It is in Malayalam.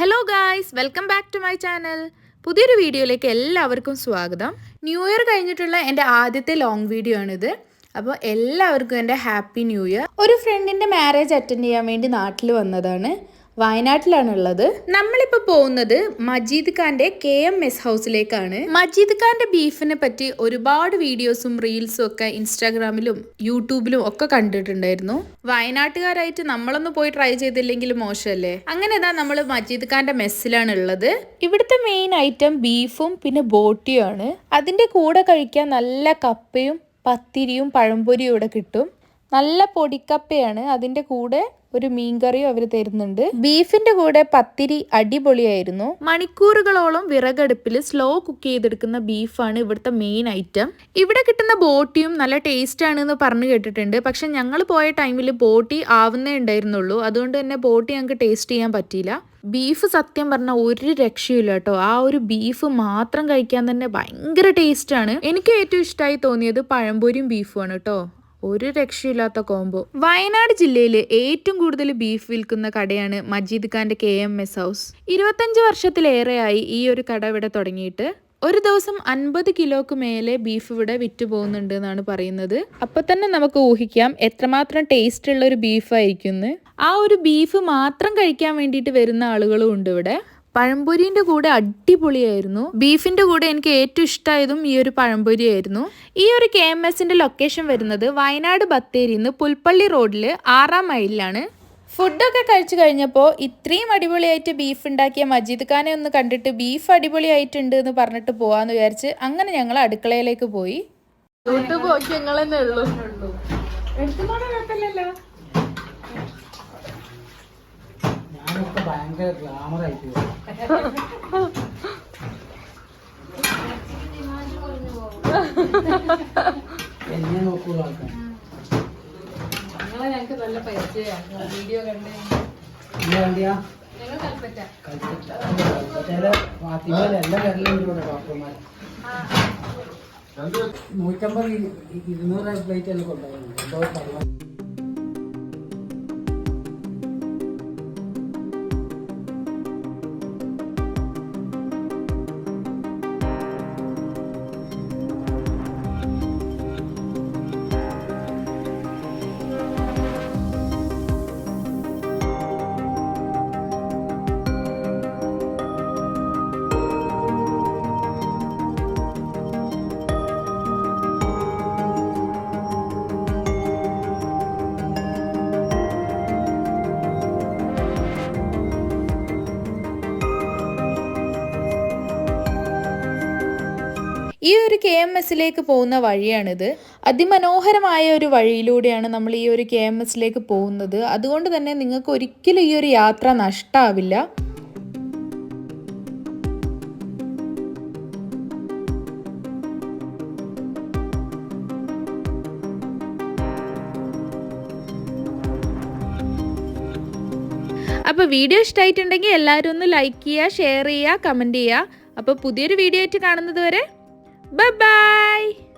Hello guys welcome back to my channel പുതിയൊരു വീഡിയോയിലേക്ക് എല്ലാവർക്കും സ്വാഗതം. ന്യൂ ഇയർ കഴിഞ്ഞിട്ടുള്ള എന്റെ ആദ്യത്തെ ലോങ് വീഡിയോ ആണിത്. അപ്പോൾ എല്ലാവർക്കും എന്റെ ഹാപ്പി ന്യൂ ഇയർ ഒരു ഫ്രണ്ടിന്റെ മാരേജ് അറ്റൻഡ് ചെയ്യാൻ വേണ്ടി നാട്ടിൽ വന്നതാണ്. വയനാട്ടിലാണുള്ളത്. നമ്മളിപ്പോ പോകുന്നത് മജീദ് ഖാന്റെ കെ എം എസ് ഹൗസിലേക്കാണ്. മജീദ് ഖാന്റെ ബീഫിനെ പറ്റി ഒരുപാട് വീഡിയോസും റീൽസും ഒക്കെ ഇൻസ്റ്റാഗ്രാമിലും യൂട്യൂബിലും ഒക്കെ കണ്ടിട്ടുണ്ടായിരുന്നു. വയനാട്ടുകാരായിട്ട് നമ്മളൊന്ന് പോയി ട്രൈ ചെയ്തില്ലെങ്കിൽ മോശമല്ലേ? അങ്ങനെ ഇതാ നമ്മൾ മജീദ് ഖാന്റെ മെസ്സിലാണ് ഉള്ളത് ഇവിടുത്തെ മെയിൻ ഐറ്റം ബീഫും പിന്നെ ബോട്ടിയും ആണ് അതിന്റെ കൂടെ കഴിക്കാൻ നല്ല കപ്പയും പത്തിരിയും പഴംപൊരിയും ഇവിടെ കിട്ടും. നല്ല പൊടിക്കപ്പയാണ് അതിന്റെ കൂടെ ഒരു മീൻകറിയും അവർ തരുന്നുണ്ട്. ബീഫിന്റെ കൂടെ പത്തിരി അടിപൊളിയായിരുന്നു. മണിക്കൂറുകളോളം വിറകടുപ്പിൽ സ്ലോ കുക്ക് ചെയ്തെടുക്കുന്ന ബീഫാണ് ഇവിടുത്തെ മെയിൻ ഐറ്റം. ഇവിടെ കിട്ടുന്ന ബോട്ടിയും നല്ല ടേസ്റ്റ് ആണ് എന്ന് പറഞ്ഞു കേട്ടിട്ടുണ്ട്. പക്ഷെ ഞങ്ങൾ പോയ ടൈമിൽ ബോട്ടി ആവുന്നേ ഉണ്ടായിരുന്നുള്ളൂ. അതുകൊണ്ട് തന്നെ ബോട്ടി ഞങ്ങൾക്ക് ടേസ്റ്റ് ചെയ്യാൻ പറ്റിയില്ല. ബീഫ് സത്യം പറഞ്ഞാൽ ഒരു രക്ഷയില്ല കേട്ടോ. ആ ഒരു ബീഫ് മാത്രം കഴിക്കാൻ തന്നെ ഭയങ്കര ടേസ്റ്റ് ആണ് എനിക്ക് ഏറ്റവും ഇഷ്ടമായി തോന്നിയത് പഴംപൊരിയും ബീഫുമാണ് കേട്ടോ. ഒരു രക്ഷയില്ലാത്ത കോംബോ വയനാട് ജില്ലയിൽ ഏറ്റവും കൂടുതൽ ബീഫ് വിൽക്കുന്ന കടയാണ് മജീദ് ഖാന്റെ കെ എം എസ് ഹൗസ് ഇരുപത്തഞ്ച് വർഷത്തിലേറെയായി ഈ ഒരു കട ഇവിടെ തുടങ്ങിയിട്ട്. ഒരു ദിവസം അൻപത് കിലോക്ക് മേലെ ബീഫ് ഇവിടെ വിറ്റ് പോകുന്നുണ്ട് എന്നാണ് പറയുന്നത്. അപ്പൊ തന്നെ നമുക്ക് ഊഹിക്കാം എത്രമാത്രം ടേസ്റ്റ് ഉള്ള ഒരു ബീഫ് ബീഫായിരിക്കും ആ ഒരു ബീഫ് മാത്രം കഴിക്കാൻ വേണ്ടിയിട്ട് വരുന്ന ആളുകളും ഉണ്ട് ഇവിടെ. പഴംപൊരിന്റെ കൂടെ അടിപൊളിയായിരുന്നു. ബീഫിന്റെ കൂടെ എനിക്ക് ഏറ്റവും ഇഷ്ടമായതും ഈ ഒരു പഴംപൊരി ആയിരുന്നു. ഈ ഒരു കെ എം എസിന്റെ ലൊക്കേഷൻ വരുന്നത് വയനാട് ബത്തേരിന്ന് പുൽപ്പള്ളി റോഡിൽ ആറാം മൈലിലാണ്. ഫുഡൊക്കെ കഴിച്ചു കഴിഞ്ഞപ്പോൾ ഇത്രയും അടിപൊളിയായിട്ട് ബീഫ് ഉണ്ടാക്കിയ മജീദ് ഖാനെ ഒന്ന് കണ്ടിട്ട് ബീഫ് അടിപൊളിയായിട്ടുണ്ട് എന്ന് പറഞ്ഞിട്ട് പോവാന്ന് വിചാരിച്ച് അങ്ങനെ ഞങ്ങൾ അടുക്കളയിലേക്ക് പോയി. തന്നെ ഉള്ളൂ. ഭയങ്കര എന്നെ നോക്കൂ ആൾക്കാർ ഞങ്ങളെ ഞങ്ങൾക്ക് നല്ല പരിചയമാണ് വീഡിയോ കണ്ട്. എന്നെ വണ്ടിയാ ഞങ്ങൾ കൽപ്പറ്റ. കൽപ്പറ്റയിലെ ഫാത്തിമയിലെ എല്ലാ കരലും ഇവിടെ ഡോക്ടർമാർ നൂറ്റമ്പത് ഇരുന്നൂറ് പ്ലേറ്റ് എല്ലാം കൊണ്ടുപോകുന്നു എന്തോ പറഞ്ഞു ഈ ഒരു കെ എം എസിലേക്ക് പോകുന്ന വഴിയാണിത്. അതിമനോഹരമായ ഒരു വഴിയിലൂടെയാണ് നമ്മൾ ഈ ഒരു കെ എം എസിലേക്ക് പോകുന്നത്. അതുകൊണ്ട് തന്നെ നിങ്ങൾക്ക് ഒരിക്കലും ഈ ഒരു യാത്ര നഷ്ടാവില്ല. അപ്പോൾ വീഡിയോ ഇഷ്ടമായിട്ടുണ്ടെങ്കിൽ എല്ലാവരും ഒന്ന് ലൈക്ക് ചെയ്യുക ഷെയർ ചെയ്യുക കമന്റ് ചെയ്യുക. അപ്പോൾ പുതിയൊരു വീഡിയോ ആയിട്ട് കാണുന്നത് വരെ Bye-bye!